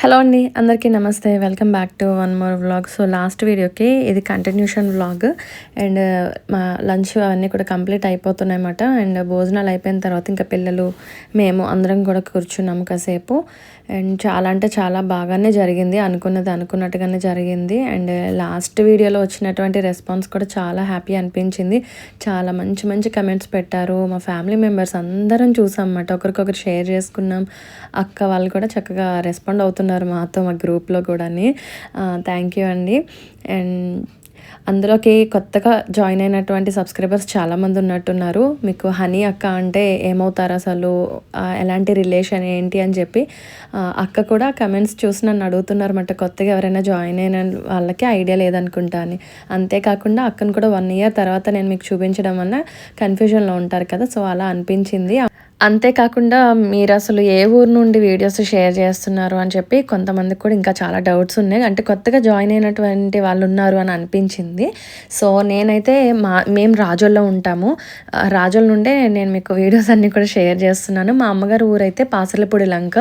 Hello అండి అందరికీ నమస్తే. Welcome back to one more vlog so last వీడియోకి ఇది కంటిన్యూషన్ వ్లాగ్ అండ్ మా లంచ్ అవన్నీ కూడా కంప్లీట్ అయిపోతున్నాయి అన్నమాట అండ్ భోజనాలు అయిపోయిన తర్వాత ఇంకా పిల్లలు మేము అందరం కూడా కూర్చున్నాము కాసేపు. అండ్ చాలా అంటే చాలా బాగానే జరిగింది. అనుకున్నది అనుకున్నట్టుగానే జరిగింది. అండ్ లాస్ట్ వీడియోలో వచ్చినటువంటి రెస్పాన్స్ కూడా చాలా హ్యాపీ అనిపించింది. చాలా మంచి మంచి కమెంట్స్ పెట్టారు. మా ఫ్యామిలీ మెంబర్స్ అందరం చూసాం అన్నమాట ఒకరికొకరు షేర్ చేసుకున్నాం. అక్క వాళ్ళు కూడా చక్కగా రెస్పాండ్ అవుతున్నారు. మాతో మా గ్రూప్లో కూడా థ్యాంక్ యూ అండి. అండ్ అందులోకి కొత్తగా జాయిన్ అయినటువంటి సబ్స్క్రైబర్స్ చాలామంది ఉన్నట్టున్నారు. మీకు హనీ అక్క అంటే ఏమవుతారు అసలు? ఎలాంటి రిలేషన్ ఏంటి అని చెప్పి అక్క కూడా కమెంట్స్ చూసి నన్ను అడుగుతున్నారు అన్నమాట కొత్తగా ఎవరైనా జాయిన్ అయిన వాళ్ళకి ఐడియా లేదనుకుంటా అని. అంతేకాకుండా అక్కను కూడా వన్ ఇయర్ తర్వాత నేను మీకు చూపించడం వల్ల కన్ఫ్యూజన్లో ఉంటారు కదా సో అలా అనిపించింది. అంతేకాకుండా మీరు అసలు ఏ ఊరు నుండి వీడియోస్ షేర్ చేస్తున్నారు అని చెప్పి కొంతమందికి కూడా ఇంకా చాలా డౌట్స్ ఉన్నాయి. అంటే కొత్తగా జాయిన్ అయినటువంటి వాళ్ళు ఉన్నారు అని అనిపించింది. సో నేనైతే మా మేము రాజోల్లో ఉంటాము. రాజోల నుండే నేను మీకు వీడియోస్ అన్నీ కూడా షేర్ చేస్తున్నాను. మా అమ్మగారు ఊరైతే పాసలపూడి లంక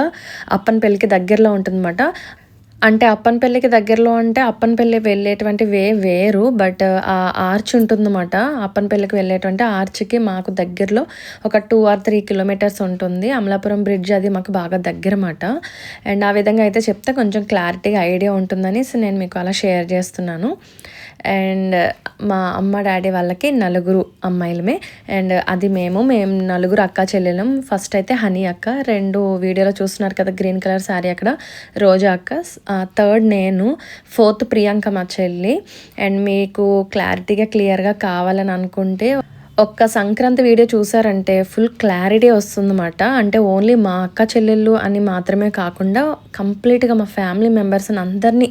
అప్పనపల్లికి దగ్గరలో ఉంటుందన్నమాట. అంటే అప్పన్పల్లికి దగ్గరలో అంటే అప్పనపల్లి వెళ్ళేటువంటి వే వేరు బట్ ఆ ఆర్చ్ ఉంటుందన్నమాట. అప్పన్పల్లికి వెళ్ళేటువంటి ఆర్చ్కి మాకు దగ్గరలో ఒక టూ ఆర్ త్రీ కిలోమీటర్స్ ఉంటుంది. అమలాపురం బ్రిడ్జ్ అది మాకు బాగా దగ్గర అన్నమాట అండ్ ఆ విధంగా అయితే చెప్తే కొంచెం క్లారిటీగా ఐడియా ఉంటుందని నేను మీకు అలా షేర్ చేస్తున్నాను. అండ్ మా అమ్మ డాడీ వాళ్ళకి నలుగురు అమ్మాయిలమే. అండ్ అది మేము మేము నలుగురు అక్క చెల్లెలం. ఫస్ట్ అయితే హనీ అక్క. రెండు వీడియోలో చూస్తున్నారు కదా గ్రీన్ కలర్ శారీ అక్కడ. రోజా అక్క. థర్డ్ నేను. ఫోర్త్ ప్రియాంక మా చెల్లి. అండ్ మీకు క్లారిటీగా క్లియర్గా కావాలని అనుకుంటే ఒక్క సంక్రాంతి వీడియో చూసారంటే ఫుల్ క్లారిటీ వస్తుందన్నమాట. అంటే ఓన్లీ మా అక్క చెల్లెళ్ళు అని మాత్రమే కాకుండా కంప్లీట్గా మా ఫ్యామిలీ మెంబర్స్ని అందరినీ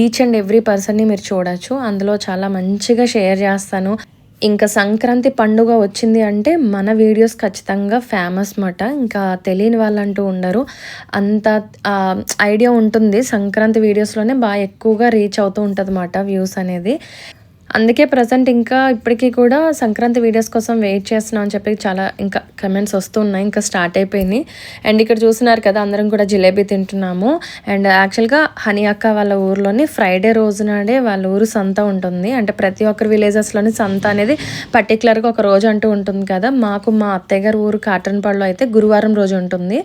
ఈచ్ అండ్ ఎవ్రీ పర్సన్ని మీరు చూడొచ్చు. అందులో చాలా మంచిగా షేర్ చేస్తాను. ఇంకా సంక్రాంతి పండుగ వచ్చింది అంటే మన వీడియోస్ ఖచ్చితంగా ఫేమస్ మాట ఇంకా తెలియని వాళ్ళంటూ ఉండరు. అంత ఐడియా ఉంటుంది. సంక్రాంతి వీడియోస్లోనే బాగా ఎక్కువగా రీచ్ అవుతూ ఉంటుంది వ్యూస్ అనేది. అందుకే ప్రజెంట్ ఇంకా ఇప్పటికీ కూడా సంక్రాంతి వీడియోస్ కోసం వెయిట్ చేస్తున్నాం అని చెప్పి చాలా ఇంకా కమెంట్స్ వస్తున్నాయి ఇంకా స్టార్ట్ అయిపోయినాయి అండ్ ఇక్కడ చూస్తున్నారు కదా అందరం కూడా జిలేబీ తింటున్నాము. అండ్ యాక్చువల్గా హనీ అక్క వాళ్ళ ఊర్లోని ఫ్రైడే రోజు నాడే వాళ్ళ ఊరు సంత ఉంటుంది. అంటే ప్రతి ఒక్కరి విలేజెస్లోని సంత అనేది పర్టికులర్గా ఒక రోజు అంటూ ఉంటుంది కదా. మాకు మా అత్తయ్య గారి ఊరు కాటన్పాడులో అయితే గురువారం రోజు ఉంటుంది.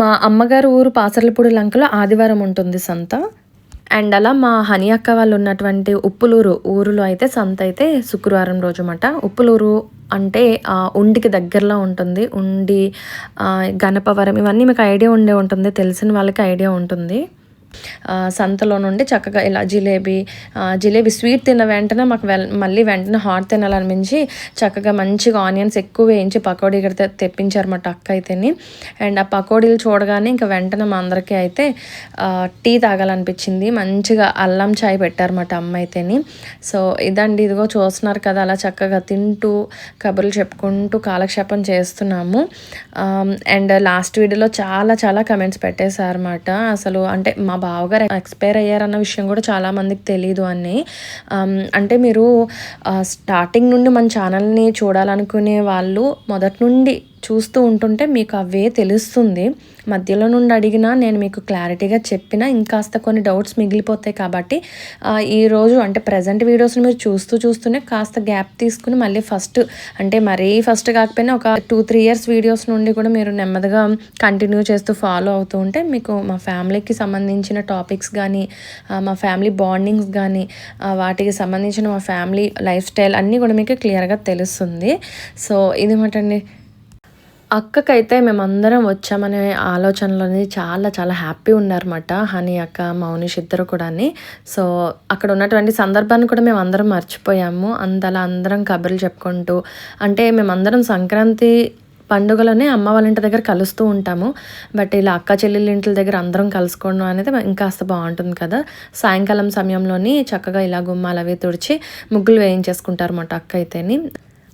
మా అమ్మగారు ఊరు పాసర్లపూడి లంకలో ఆదివారం ఉంటుంది సంత. అండ్ అలా మా హనీ అక్క వాళ్ళు ఉన్నటువంటి ఉప్పులూరు ఊరులో అయితే సంత అయితే శుక్రవారం రోజు అన్నమాట. ఉప్పులూరు అంటే ఉండికి దగ్గరలో ఉంటుంది. ఉండి గణపవరం ఇవన్నీ మీకు ఐడియా ఉండే ఉంటుంది. తెలిసిన వాళ్ళకి ఐడియా ఉంటుంది. సంతలో నుండి చక్కగా ఇలా జిలేబీ జిలేబీ స్వీట్ తిన్న వెంటనే మాకు వెల్ మళ్ళీ వెంటనే హాట్ తినాలనిపించి చక్కగా మంచిగా ఆనియన్స్ ఎక్కువ వేయించి పకోడీ ఇక్కడ తెప్పించారు మా టక్ అయితేని. అండ్ ఆ పకోడీలు చూడగానే ఇంకా వెంటనే మా అందరికీ అయితే టీ తాగాలనిపించింది. మంచిగా అల్లం చాయ్ పెట్టారన్నమాట అమ్మ అయితేని. సో ఇదండి ఇదిగో చూస్తున్నారు కదా అలా చక్కగా తింటూ కబుర్లు చెప్పుకుంటూ కాలక్షేపం చేస్తున్నాము. అండ్ లాస్ట్ వీడియోలో చాలా చాలా కమెంట్స్ పెట్టేశారన్నమాట అసలు అంటే మా బావగారు ఎక్స్పైర్ అయ్యారన్న విషయం కూడా చాలామందికి తెలియదు అని. అంటే మీరు స్టార్టింగ్ నుండి మన ఛానల్ని చూడాలనుకునే వాళ్ళు మొదటి నుండి చూస్తూ ఉంటుంటే మీకు అవే తెలుస్తుంది. మధ్యలో నుండి అడిగినా నేను మీకు క్లారిటీగా చెప్పిన ఇంకాస్త కొన్ని డౌట్స్ మిగిలిపోతాయి కాబట్టి ఈరోజు అంటే ప్రజెంట్ వీడియోస్ని మీరు చూస్తూ చూస్తూనే కాస్త గ్యాప్ తీసుకుని మళ్ళీ ఫస్ట్ అంటే మరీ ఫస్ట్ కాకపోయినా ఒక టూ త్రీ ఇయర్స్ వీడియోస్ నుండి కూడా మీరు నెమ్మదిగా కంటిన్యూ చేస్తూ ఫాలో అవుతూ ఉంటే మీకు మా ఫ్యామిలీకి సంబంధించిన టాపిక్స్ కానీ మా ఫ్యామిలీ బాండింగ్స్ కానీ వాటికి సంబంధించిన మా ఫ్యామిలీ లైఫ్ స్టైల్ అన్నీ కూడా మీకు క్లియర్గా తెలుస్తుంది. సో ఇది మాటండి. అక్కకైతే మేమందరం వచ్చామనే ఆలోచనలోని చాలా చాలా హ్యాపీ ఉన్నారన్నమాట. హనీ అక్క మౌనిష్ ఇద్దరు కూడా సో అక్కడ ఉన్నటువంటి సందర్భాన్ని కూడా మేము అందరం మర్చిపోయాము. అందలా అందరం కబుర్లు చెప్పుకుంటూ అంటే మేమందరం సంక్రాంతి పండుగలోనే అమ్మ వాళ్ళ ఇంటి దగ్గర కలుస్తూ ఉంటాము. బట్ ఇలా అక్క చెల్లెళ్ళ ఇంటి దగ్గర అందరం కలుసుకోవడం అనేది ఇంకాస్త బాగుంటుంది కదా. సాయంకాలం సమయంలోని చక్కగా ఇలా గుమ్మాలు అవి తుడిచి ముగ్గులు వేయించేసుకుంటారు అన్నమాట అక్క అయితేని.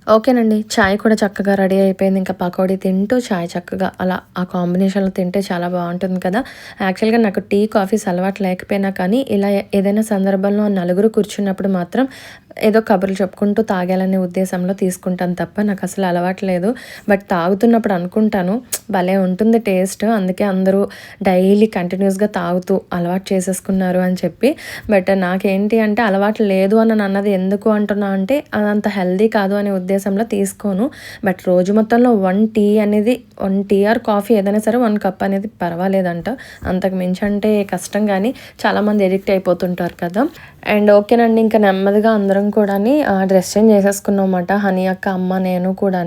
ఓకేనండి. చాయ్ కూడా చక్కగా రెడీ అయిపోయింది. ఇంకా పకోడీ తింటూ చాయ్ చక్కగా అలా ఆ కాంబినేషన్లో తింటే చాలా బాగుంటుంది కదా. యాక్చువల్గా నాకు టీ కాఫీస్ అలవాటు లేకపోయినా కానీ ఇలా ఏదైనా సందర్భంలో నలుగురు కూర్చున్నప్పుడు మాత్రం ఏదో కబుర్లు చెప్పుకుంటూ తాగాలనే ఉద్దేశంలో తీసుకుంటాను తప్ప నాకు అసలు అలవాటు లేదు. బట్ తాగుతున్నప్పుడు అనుకుంటాను భలే ఉంటుంది టేస్ట్. అందుకే అందరూ డైలీ కంటిన్యూస్గా తాగుతూ అలవాటు చేసేసుకున్నారు అని చెప్పి. బట్ నాకేంటి అంటే అలవాటు లేదు అని అన్నది ఎందుకు అంటున్నా అంటే అదంత హెల్దీ కాదు అనే ఉద్దేశంలో తీసుకోను. బట్ రోజు మొత్తంలో వన్ టీ అనేది వన్ టీ ఆర్ కాఫీ ఏదైనా సరే వన్ కప్ అనేది పర్వాలేదంట. అంతకు మించి అంటే కష్టం కానీ చాలామంది ఎడిక్ట్ అయిపోతుంటారు కదా. అండ్ ఓకేనండి ఇంకా నెమ్మదిగా అందరం కూడా డ్రెస్ చేంజ్ చేసేసుకున్నాం అన్నమాట హనీ అక్క అమ్మ నేను కూడా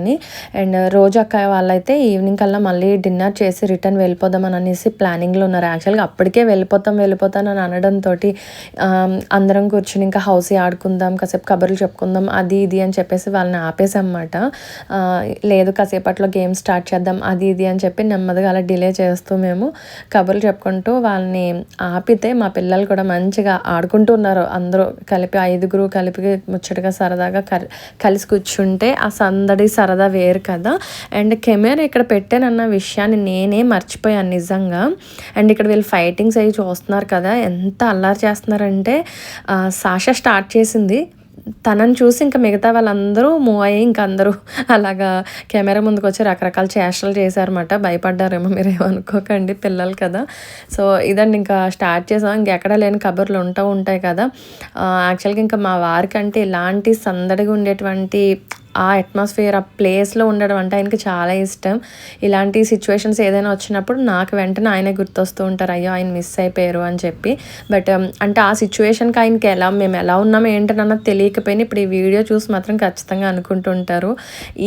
అండ్ రోజు అక్క వాళ్ళైతే ఈవినింగ్ కల్లా మళ్ళీ డిన్నర్ చేసి రిటర్న్ వెళ్ళిపోదామని అనేసి ప్లానింగ్లో ఉన్నారు. యాక్చువల్గా అప్పటికే వెళ్ళిపోతాం వెళ్ళిపోతాం అని అనడంతో అందరం కూర్చుని ఇంకా హౌస్ ఆడుకుందాం కాసేపు కబుర్లు చెప్పుకుందాం అది ఇది అని చెప్పేసి వాళ్ళని ఆపేసన్నమాట లేదు కాసేపట్లో గేమ్ స్టార్ట్ చేద్దాం అది ఇది అని చెప్పి నెమ్మదిగా అలా డిలే చేస్తూ మేము కబుర్లు చెప్పుకుంటూ వాళ్ళని ఆపితే మా పిల్లలు కూడా మంచిగా ఆడుకుంటూ ఉన్నారు. అందరూ కలిపి ఐదుగురు కలిపి ముచ్చటగా సరదాగా కలిసి కూర్చుంటే ఆ సందడి సరదా వేరు కదా. అండ్ కెమెరా ఇక్కడ పెట్టానన్న విషయాన్ని నేనే మర్చిపోయాను నిజంగా. అండ్ ఇక్కడ వీళ్ళు ఫైటింగ్స్ అవి చూస్తున్నారు కదా ఎంత అల్లరి చేస్తున్నారంటే సాష స్టార్ట్ చేసింది. తనని చూసి ఇంకా మిగతా వాళ్ళందరూ మూవ్ అయ్యి ఇంకా అందరూ అలాగా కెమెరా ముందుకు వచ్చి రకరకాల చేష్టలు చేశారన్నమాట. భయపడ్డారేమో మీరు ఏమనుకోకండి పిల్లలు కదా. సో ఇదండి ఇంకా స్టార్ట్ చేసాం. ఇంకెక్కడ లేని కబుర్లు ఉంటా ఉంటాయి కదా. యాక్చువల్గా ఇంకా మా వారికంటే ఇలాంటి సందడిగా ఉండేటువంటి ఆ అట్మాస్ఫియర్ ఆ ప్లేస్లో ఉండడం అంటే ఆయనకి చాలా ఇష్టం. ఇలాంటి సిచ్యువేషన్స్ ఏదైనా వచ్చినప్పుడు నాకు వెంటనే ఆయనే గుర్తొస్తూ ఉంటారు అయ్యో ఆయన మిస్ అయిపోయారు అని చెప్పి. బట్ um, అంటే ఆ సిచ్యువేషన్కి ఆయనకి ఎలా మేము ఎలా ఉన్నామో ఏంటన్నది తెలియకపోయినా ఇప్పుడు ఈ వీడియో చూసి మాత్రం ఖచ్చితంగా అనుకుంటుంటారు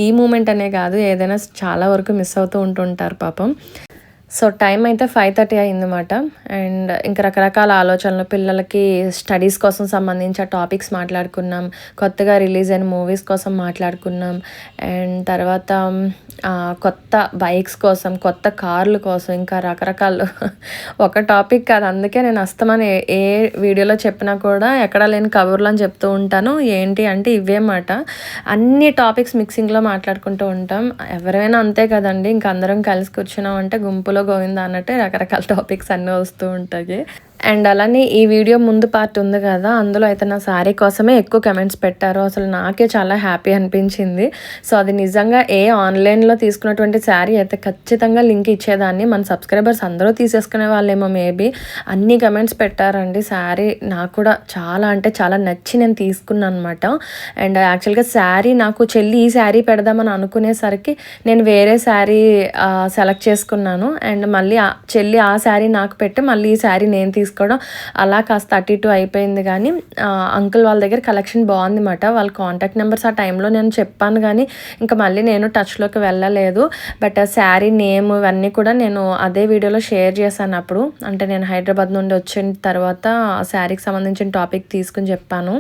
ఈ మూమెంట్ అనే కాదు ఏదైనా చాలా వరకు మిస్ అవుతూ ఉంటుంటారు పాపం. సో టైం అయితే ఫైవ్ థర్టీ అయిందన్నమాట. అండ్ ఇంకా రకరకాల ఆలోచనలు పిల్లలకి స్టడీస్ కోసం సంబంధించిన టాపిక్స్ మాట్లాడుకున్నాం కొత్తగా రిలీజ్ అయిన మూవీస్ కోసం మాట్లాడుకున్నాం అండ్ తర్వాత కొత్త బైక్స్ కోసం కొత్త కార్ల కోసం ఇంకా రకరకాలు. ఒక టాపిక్ కాదు అందుకే నేను అస్తమని ఏ వీడియోలో చెప్పినా కూడా ఎక్కడ లేని కబుర్లు అని చెప్తూ ఉంటాను. ఏంటి అంటే ఇవే అన్నమాట. అన్ని టాపిక్స్ మిక్సింగ్లో మాట్లాడుకుంటూ ఉంటాం. ఎవరైనా అంతే కదండి ఇంక అందరం కలిసి కూర్చున్నాం అంటే గుంపులో గోవింద అన్నట్టే రకరకాల టాపిక్స్ అన్నీ వస్తూ ఉంటాయి. అండ్ అలానే ఈ వీడియో ముందు పార్ట్ ఉంది కదా అందులో అయితే నా శారీ కోసమే ఎక్కువ కమెంట్స్ పెట్టారు. అసలు నాకే చాలా హ్యాపీ అనిపించింది. సో అది నిజంగా ఏ ఆన్లైన్లో తీసుకున్నటువంటి శారీ అయితే ఖచ్చితంగా లింక్ ఇచ్చేదాన్ని. మన సబ్స్క్రైబర్స్ అందరూ తీసేసుకునే వాళ్ళేమో మేబీ అన్ని కమెంట్స్ పెట్టారండి. శారీ నాకు కూడా చాలా అంటే చాలా నచ్చి నేను తీసుకున్నాను అనమాట అండ్ యాక్చువల్గా శారీ నాకు చెల్లి ఈ శారీ పెడదామని అనుకునేసరికి నేను వేరే శారీ సెలెక్ట్ చేసుకున్నాను. అండ్ మళ్ళీ చెల్లి ఆ శారీ నాకు పెట్టి మళ్ళీ ఈ శారీ నేను తీసుకున్నాను. తీసుకోవడం. అలా కాస్త అటు ఇటు అయిపోయింది కానీ అంకుల్ వాళ్ళ దగ్గర కలెక్షన్ బాగుందన్నమాట. వాళ్ళ కాంటాక్ట్ నెంబర్స్ ఆ టైంలో నేను చెప్పాను కానీ ఇంకా మళ్ళీ నేను టచ్లోకి వెళ్ళలేదు. బట్ శారీ నేమ్ ఇవన్నీ కూడా నేను అదే వీడియోలో షేర్ చేశాను అప్పుడు. అంటే నేను హైదరాబాద్ నుండి వచ్చిన తర్వాత శారీకి సంబంధించిన టాపిక్ తీసుకుని చెప్పాను.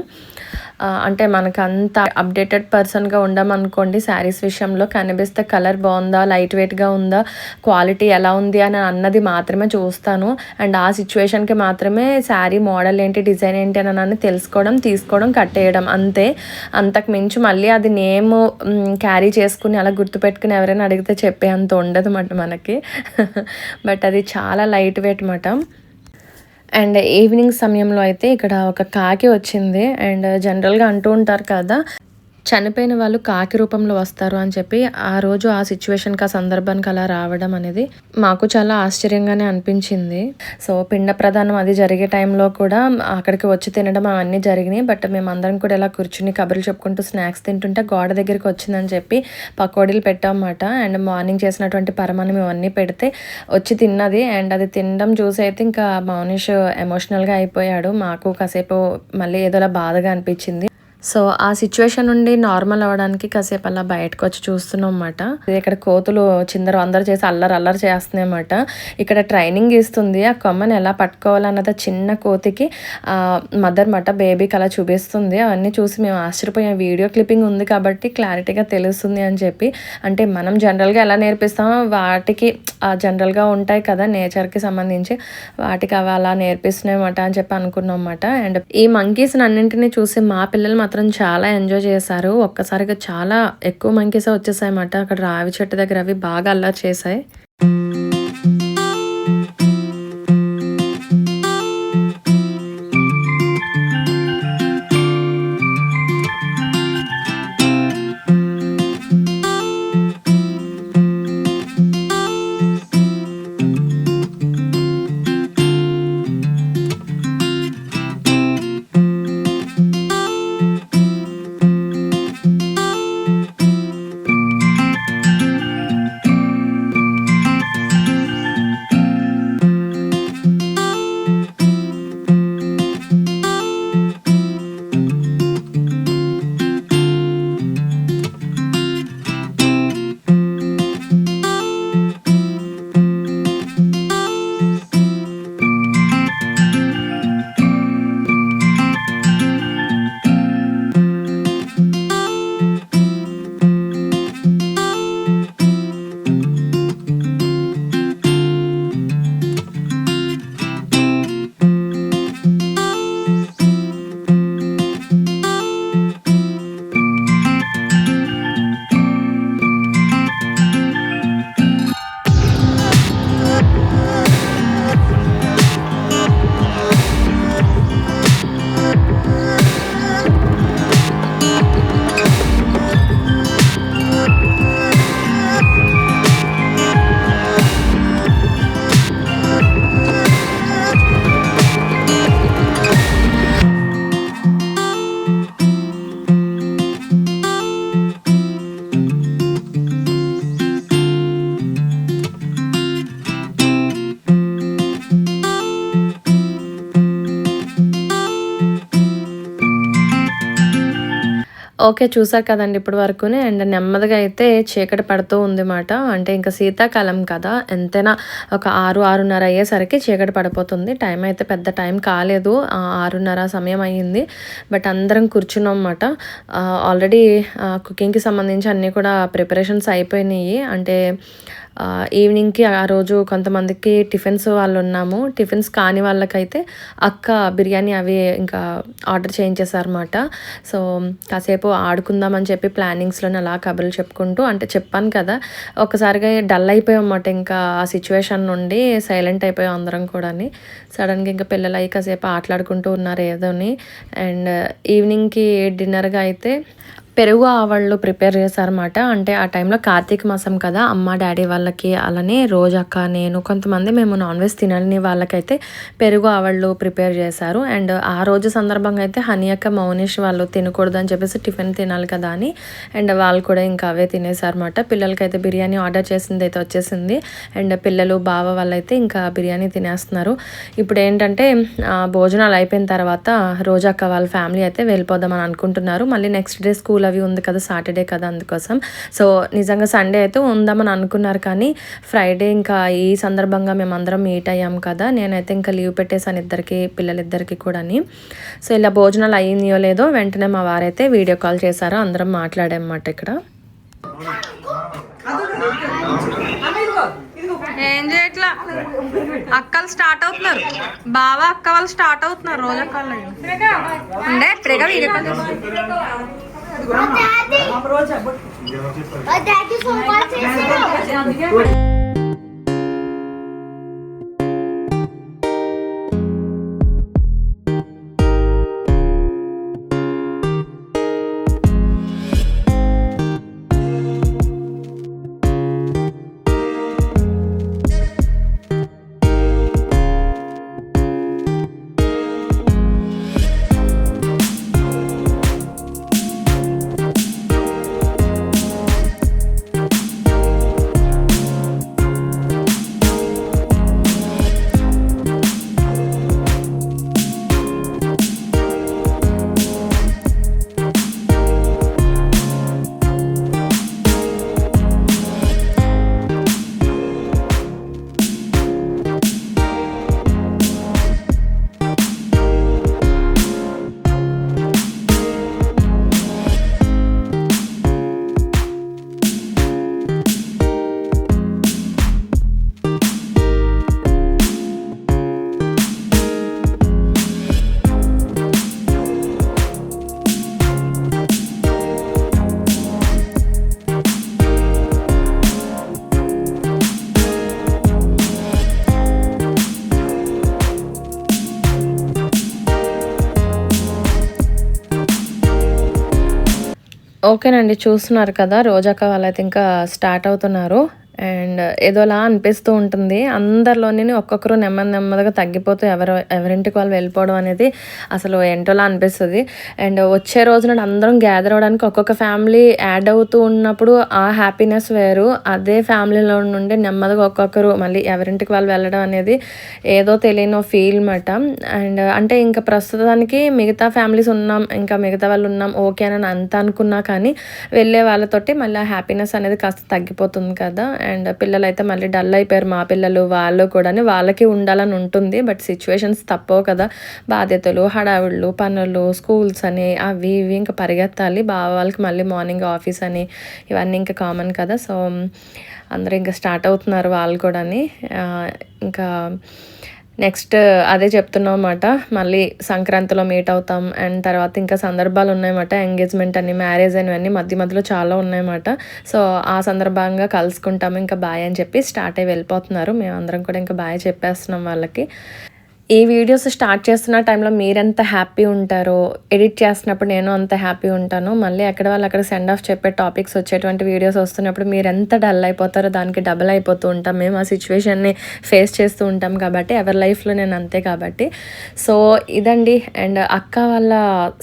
అంటే మనకు అంత అప్డేటెడ్ పర్సన్గా ఉండమనుకోండి శారీస్ విషయంలో కనిపిస్తే కలర్ బాగుందా లైట్ వెయిట్గా ఉందా క్వాలిటీ ఎలా ఉంది అని అన్నది మాత్రమే చూస్తాను. అండ్ ఆ సిచ్యువేషన్కి మాత్రమే శారీ మోడల్ ఏంటి డిజైన్ ఏంటి అని అని తెలుసుకోవడం తీసుకోవడం కట్టేయడం అంతే. అంతకు మించి మళ్ళీ అది నేమ్ క్యారీ చేసుకుని అలా గుర్తుపెట్టుకుని ఎవరైనా అడిగితే చెప్పే అంత ఉండదు మాట మనకి. బట్ అది చాలా లైట్ వెయిట్ మాట. అండ్ ఈవినింగ్ సమయంలో అయితే ఇక్కడ ఒక కాకి వచ్చింది అండ్ జనరల్గా అంటూ ఉంటారు కదా చనిపోయిన వాళ్ళు కాకి రూపంలో వస్తారు అని చెప్పి ఆ రోజు ఆ సిచ్యువేషన్కి ఆ సందర్భానికి అలా రావడం అనేది మాకు చాలా ఆశ్చర్యంగానే అనిపించింది. సో పిండ ప్రధానం అది జరిగే టైంలో కూడా అక్కడికి వచ్చి తినడం అవన్నీ జరిగినాయి. బట్ మేము అందరం కూడా ఇలా కూర్చుని కబుర్లు చెప్పుకుంటూ స్నాక్స్ తింటుంటే గోడ దగ్గరికి వచ్చిందని చెప్పి పకోడీలు పెట్టామన్నమాట. అండ్ మార్నింగ్ చేసినటువంటి పరమానం ఇవన్నీ పెడితే వచ్చి తిన్నది. అండ్ అది తినడం చూసి అయితే ఇంకా మౌనిష్ ఎమోషనల్గా అయిపోయాడు. మాకు కాసేపు మళ్ళీ ఏదోలా బాధగా అనిపించింది. సో ఆ సిచ్యువేషన్ నుండి నార్మల్ అవ్వడానికి కాసేపు అలా బయటకు వచ్చి చూస్తున్నాం అన్నమాట ఇక్కడ కోతులు చిందరు అందరు చేసి అల్లరి అల్లరి చేస్తున్నాయి అన్నమాట ఇక్కడ ట్రైనింగ్ ఇస్తుంది. ఆ కొమ్మని ఎలా పట్టుకోవాలన్నది చిన్న కోతికి మదర్ మాట బేబీకి అలా చూపిస్తుంది. అవన్నీ చూసి మేము ఆశ్చర్యపోయాం. వీడియో క్లిప్పింగ్ ఉంది కాబట్టి క్లారిటీగా తెలుస్తుంది అని చెప్పి. అంటే మనం జనరల్గా ఎలా నేర్పిస్తామో వాటికి జనరల్గా ఉంటాయి కదా నేచర్కి సంబంధించి. వాటికి అవి అలా నేర్పిస్తున్నాయన్నమాట అని చెప్పి అనుకున్నాం అన్నమాట అండ్ ఈ మంకీస్ అన్నింటినీ చూసి మా పిల్లలు మాత్రం చాలా ఎంజాయ్ చేశారు. ఒక్కసారిగా చాలా ఎక్కువ మంకీసే వచ్చేసాయి అన్నమాట అక్కడ రావి చెట్టు దగ్గర అవి బాగా అల్లరి చేశాయి. ఓకే చూసారు కదండి ఇప్పటి వరకునే. అండ్ నెమ్మదిగా అయితే చీకటి పడుతూ ఉంది మాట. అంటే ఇంకా శీతాకాలం కదా. ఎంతైనా ఒక ఆరు ఆరున్నర అయ్యేసరికి చీకటి పడిపోతుంది. టైం అయితే పెద్ద టైం కాలేదు. ఆరున్నర సమయం అయ్యింది. బట్ అందరం కూర్చున్నాం అన్నమాట ఆల్రెడీ కుకింగ్కి సంబంధించి అన్నీ కూడా ప్రిపరేషన్స్ అయిపోయినాయి. అంటే ఈవినింగ్కి ఆ రోజు కొంతమందికి టిఫిన్స్ వాళ్ళు ఉన్నాము టిఫిన్స్ కాని వాళ్ళకైతే అక్క బిర్యానీ అవి ఇంకా ఆర్డర్ చేయించేసారన్నమాట సో కాసేపు ఆడుకుందామని చెప్పి ప్లానింగ్స్లోనే అలా కబుర్లు చెప్పుకుంటూ అంటే చెప్పాను కదా ఒకసారిగా డల్ అయిపోయాం అన్నమాట ఇంకా ఆ సిచ్యువేషన్ నుండి సైలెంట్ అయిపోయాం అందరం కూడా సడన్గా ఇంకా పిల్లలు అయ్యి కాసేపు ఆటలాడుకుంటూ ఉన్నారు ఏదోని. అండ్ ఈవినింగ్కి డిన్నర్గా అయితే పెరుగు ఆవళ్ళు ప్రిపేర్ చేశారన్నమాట. అంటే ఆ టైంలో కార్తీక మాసం కదా అమ్మ డాడీ వాళ్ళకి అలానే రోజక్క నేను కొంతమంది మేము నాన్ వెజ్ తినని వాళ్ళకైతే పెరుగు ఆవళ్ళు ప్రిపేర్ చేశారు. అండ్ ఆ రోజు సందర్భంగా అయితే హనీ అక్క మౌనిష్ వాళ్ళు తినకూడదు అని చెప్పేసి టిఫిన్ తినాలి కదా అని అండ్ వాళ్ళు కూడా ఇంకా అవే తినేసారన్నమాట పిల్లలకైతే బిర్యానీ ఆర్డర్ చేసింది అయితే వచ్చేసింది. అండ్ పిల్లలు బావ వాళ్ళైతే ఇంకా బిర్యానీ తినేస్తున్నారు. ఇప్పుడు ఏంటంటే భోజనాలు అయిపోయిన తర్వాత రోజక్క వాళ్ళ ఫ్యామిలీ అయితే వెళ్ళిపోదామని అనుకుంటున్నారు. మళ్ళీ నెక్స్ట్ డే స్కూల్ అవి ఉంది కదా సాటర్డే కదా అందుకోసం. సో నిజంగా సండే అయితే ఉందామని అనుకున్నారు కానీ ఫ్రైడే ఇంకా ఈ సందర్భంగా మేము అందరం మీట్ అయ్యాం కదా. నేనైతే ఇంకా లీవ్ పెట్టేసాను ఇద్దరికి పిల్లలిద్దరికి కూడాని. సో ఇలా భోజనాలు అయ్యిందో లేదో వెంటనే మా వారైతే వీడియో కాల్ చేశారు. అందరం మాట్లాడామన్నమాట ఇక్కడ. ఏం చేయట్లా? అక్కలు స్టార్ట్ అవుతున్నారు. బావా అక్క వాళ్ళు స్టార్ట్ అవుతున్నారు రోజు అక్కలు అంటే ఇప్పుడేగా వీడియో కాల్ చేస్తున్నారు. డాడీ ఫోన్ కాల్ ఓకేనండి చూస్తున్నారు కదా రోజాక వాళ్ళైతే ఇంకా స్టార్ట్ అవుతున్నారు. అండ్ ఏదోలా అనిపిస్తూ ఉంటుంది. అందరిలోనే ఒక్కొక్కరు నెమ్మది నెమ్మదిగా తగ్గిపోతూ ఎవరు ఎవరింటికి వాళ్ళు వెళ్ళిపోవడం అనేది అసలు ఏంటోలా అనిపిస్తుంది. అండ్ వచ్చే రోజున అందరం గ్యాదర్ అవ్వడానికి ఒక్కొక్క ఫ్యామిలీ యాడ్ అవుతూ ఉన్నప్పుడు ఆ హ్యాపీనెస్ వేరు. అదే ఫ్యామిలీలో నుండి నెమ్మదిగా ఒక్కొక్కరు మళ్ళీ ఎవరింటికి వాళ్ళు వెళ్ళడం అనేది ఏదో తెలియని ఫీల్ మాట అండ్ అంటే ఇంకా ప్రస్తుతానికి మిగతా ఫ్యామిలీస్ ఉన్నాం ఇంకా మిగతా వాళ్ళు ఉన్నాం ఓకే అని అంత అనుకున్నా కానీ వెళ్ళే వాళ్ళతోటి మళ్ళీ ఆ హ్యాపీనెస్ అనేది కాస్త తగ్గిపోతుంది కదా. అండ్ పిల్లలు అయితే మళ్ళీ డల్ అయిపోయారు మా పిల్లలు వాళ్ళు కూడా వాళ్ళకి ఉండాలని ఉంటుంది బట్ సిచ్యువేషన్స్ తప్పవు కదా. బాధ్యతలు హడావుళ్ళు పనులు స్కూల్స్ అని అవి ఇవి ఇంకా పరిగెత్తాలి. బావ వాళ్ళకి మళ్ళీ మార్నింగ్ ఆఫీస్ అని ఇవన్నీ ఇంకా కామన్ కదా. సో అందరూ ఇంకా స్టార్ట్ అవుతున్నారు వాళ్ళు కూడా ఇంకా నెక్స్ట్ అదే చెప్తున్నాం అన్నమాట మళ్ళీ సంక్రాంతిలో మీట్ అవుతాం. అండ్ తర్వాత ఇంకా సందర్భాలు ఉన్నాయన్నమాట. ఎంగేజ్మెంట్ అని మ్యారేజ్ అనివన్నీ మధ్య మధ్యలో చాలా ఉన్నాయన్నమాట. సో ఆ సందర్భంగా కలుసుకుంటాము. ఇంకా బాయ్ అని చెప్పి స్టార్ట్ అయ్యి వెళ్ళిపోతున్నారు. మేము అందరం కూడా ఇంకా బాయ్ చెప్పేస్తున్నాం వాళ్ళకి. ఈ వీడియోస్ స్టార్ట్ చేస్తున్న టైంలో మీరెంత హ్యాపీ ఉంటారో ఎడిట్ చేస్తున్నప్పుడు నేను అంత హ్యాపీ ఉంటాను మళ్ళీ ఎక్కడ వాళ్ళు అక్కడ సెండ్ ఆఫ్ చెప్పే టాపిక్స్ వచ్చేటువంటి వీడియోస్ వస్తున్నప్పుడు మీరు ఎంత డల్ అయిపోతారో దానికి డబల్ అయిపోతూ ఉంటాం. మేము ఆ సిచ్యువేషన్ని ఫేస్ చేస్తూ ఉంటాం కాబట్టి ఎవరి లైఫ్లో నేను అంతే కాబట్టి. సో ఇదండి. అండ్ అక్క వాళ్ళ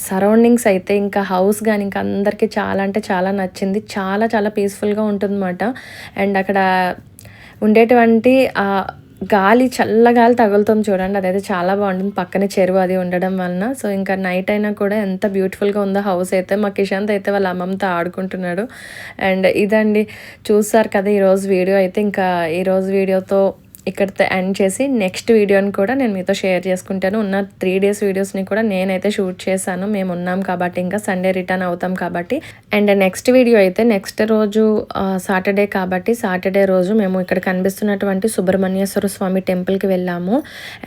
సరౌండింగ్స్ అయితే ఇంకా హౌస్ కానీ ఇంకా అందరికీ చాలా అంటే చాలా నచ్చింది. చాలా చాలా పీస్ఫుల్గా ఉంటుందన్నమాట. అండ్ అక్కడ ఉండేటువంటి గాలి చల్లగాలి తగులుతుంది చూడండి. అదైతే చాలా బాగుంటుంది. పక్కనే చెరువు అది ఉండడం వలన. సో ఇంకా నైట్ అయినా కూడా ఎంత బ్యూటిఫుల్గా ఉందో హౌస్ అయితే మా కిషాంత్ అయితే వాళ్ళ అమ్మమ్మతో ఆడుకుంటున్నాడు. అండ్ ఇదండి చూసారు కదా ఈరోజు వీడియో. అయితే ఇంకా ఈరోజు వీడియోతో ఇక్కడితో ఎండ్ చేసి నెక్స్ట్ వీడియోని కూడా నేను మీతో షేర్ చేసుకుంటాను. ఉన్న త్రీ డేస్ వీడియోస్ని కూడా నేనైతే షూట్ చేశాను. మేము ఉన్నాం కాబట్టి ఇంకా సండే రిటర్న్ అవుతాం కాబట్టి. అండ్ నెక్స్ట్ వీడియో అయితే నెక్స్ట్ రోజు సాటర్డే కాబట్టి సాటర్డే రోజు మేము ఇక్కడ కనిపిస్తున్నటువంటి సుబ్రహ్మణ్యేశ్వర స్వామి టెంపుల్కి వెళ్ళాము.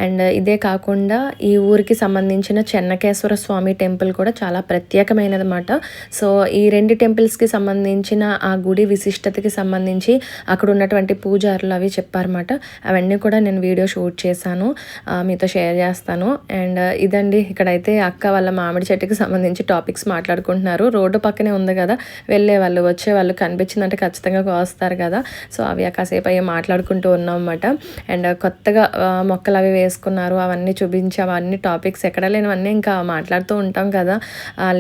అండ్ ఇదే కాకుండా ఈ ఊరికి సంబంధించిన చెన్నకేశ్వర స్వామి టెంపుల్ కూడా చాలా ప్రత్యేకమైనది అనమాట సో ఈ రెండు టెంపుల్స్కి సంబంధించిన ఆ గుడి విశిష్టతకి సంబంధించి అక్కడ ఉన్నటువంటి పూజారులు అవి చెప్పారన్నమాట. అవన్నీ కూడా నేను వీడియో షూట్ చేశాను మీతో షేర్ చేస్తాను. అండ్ ఇదండి ఇక్కడైతే అక్క వాళ్ళ మామిడి చెట్టుకి సంబంధించి టాపిక్స్ మాట్లాడుకుంటున్నారు. రోడ్డు పక్కనే ఉంది కదా వెళ్ళే వాళ్ళు వచ్చే వాళ్ళు కనిపించిందంటే ఖచ్చితంగా కోస్తారు కదా. సో అవి కాసేపు అవి మాట్లాడుకుంటూ ఉన్నాం అన్నమాట అండ్ కొత్తగా మొక్కలు అవి వేసుకున్నారు అవన్నీ చూపించి అవన్నీ టాపిక్స్ ఎక్కడ లేనివన్నీ ఇంకా మాట్లాడుతూ ఉంటాం కదా.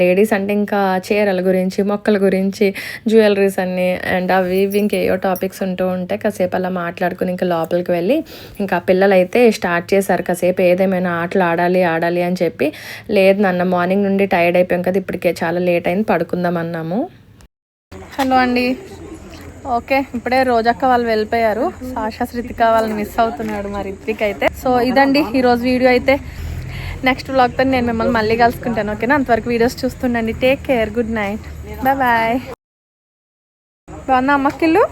లేడీస్ అంటే ఇంకా చీరల గురించి మొక్కల గురించి జ్యువెలరీస్ అన్ని అండ్ అవి ఇవి ఇంకేయో టాపిక్స్ ఉంటూ ఉంటాయి కాసేపు అలా మాట్లాడుకుని ఇంకా లోపలికి వెళ్ళి ఇంకా పిల్లలు అయితే స్టార్ట్ చేశారు కాసేపు ఏదేమైనా ఆటలు ఆడాలి ఆడాలి అని చెప్పి. లేదు నాన్న మార్నింగ్ నుండి టైర్డ్ అయిపోయాం కదా ఇప్పటికే చాలా లేట్ అయింది పడుకుందాం అన్నాము. హలో అండి. ఓకే ఇప్పుడే రోజక్క వాళ్ళు వెళ్ళిపోయారు. సాషా శృతిక వాళ్ళని మిస్ అవుతున్నాడు మరి రిత్విక్ అయితే సో ఇదండి ఈరోజు వీడియో అయితే. నెక్స్ట్ వ్లాగ్తో నేను మిమ్మల్ని మళ్ళీ కలుసుకుంటాను ఓకేనా? అంతవరకు videos చూస్తుండండి. Take care good night bye bye బాగున్నా అమ్మకిల్లు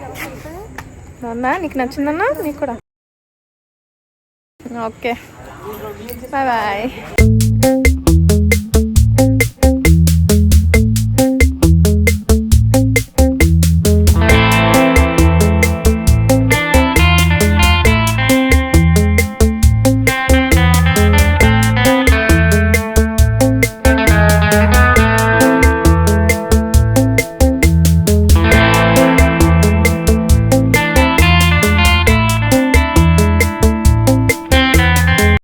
బాగున్నా నీకు నచ్చిందన్నా? నీకు కూడా. Okay bye bye